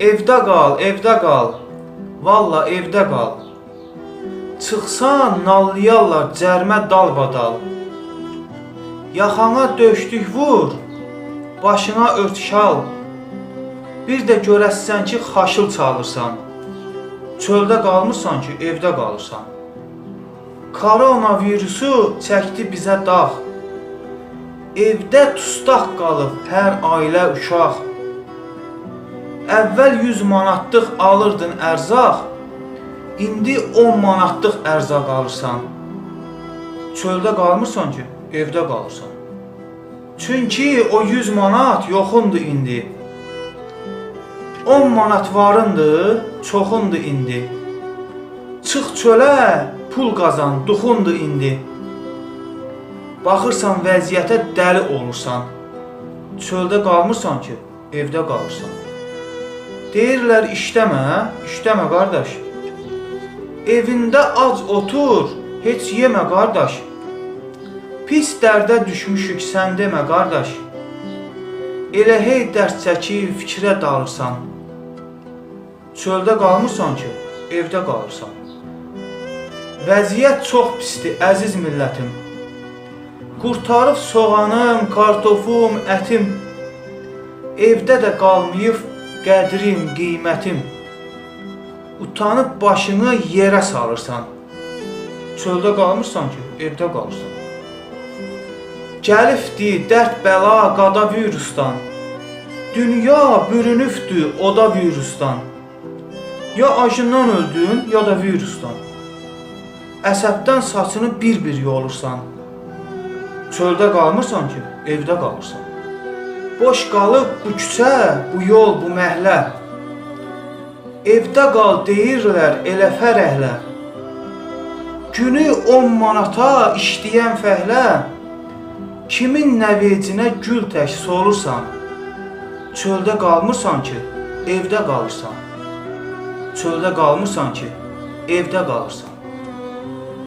Evdə qal, evdə qal. Valla evdə qal. Çıxsan nallayarlar cərmə dalbadal. Yaxana döşdük vur, başına ört şal. Bir də görəsən ki, xaşıl çalırsan. Çöldə qalmırsan ki, evdə qalırsan. Koronavirusu çəkdi bizə dağ. Evdə tustaq qalıb hər ailə uşaq. Əvvəl 100 manatlıq alırdın ərzaq, indi 10 manatlıq ərzaq alırsan. Çöldə qalmırsan ki, evdə qalırsan. Çünki o 100 manat yoxundur indi. 10 manat varındır, çoxundur indi. Çıx çölə, pul qazan, duxundur indi. Baxırsan vəziyyətə dəli olursan. Çöldə qalmırsan ki, evdə qalırsan. Deyirlər işləmə, işləmə qardaş. Evində ac otur, heç yemə qardaş. Pis dərdə düşmüşük sən demə qardaş. Elə hey dərs çəkib fikrə dalırsan. Çöldə qalmırsan ki, evdə qalırsan. Vəziyyət çox pisdir, əziz millətim. Qurtarıb soğanım, kartofum, ətim. Evdə də qalmayıb qədrim, qiymətim. Utanıb başını yerə salırsan. Çöldə qalmırsan ki, evdə qalırsan. Gəlibdi dərd bəla qada virusdan. Dünya bürünübdü o da virusdan. Ya acından öldün, ya da virusdan. Əsəbdən saçını bir-bir yolursan. Çöldə qalmırsan ki, evdə qalırsan. Boş qalıb bu bu yol, bu məhlə. Evdə qal deyirlər elə fərəhlə. Günü 10 manata işləyən fəhlə kimin nəvecinə gül tək solursan. Çöldə qalmırsan ki, evdə qalırsan. Çöldə qalmırsan ki, evdə qalırsan.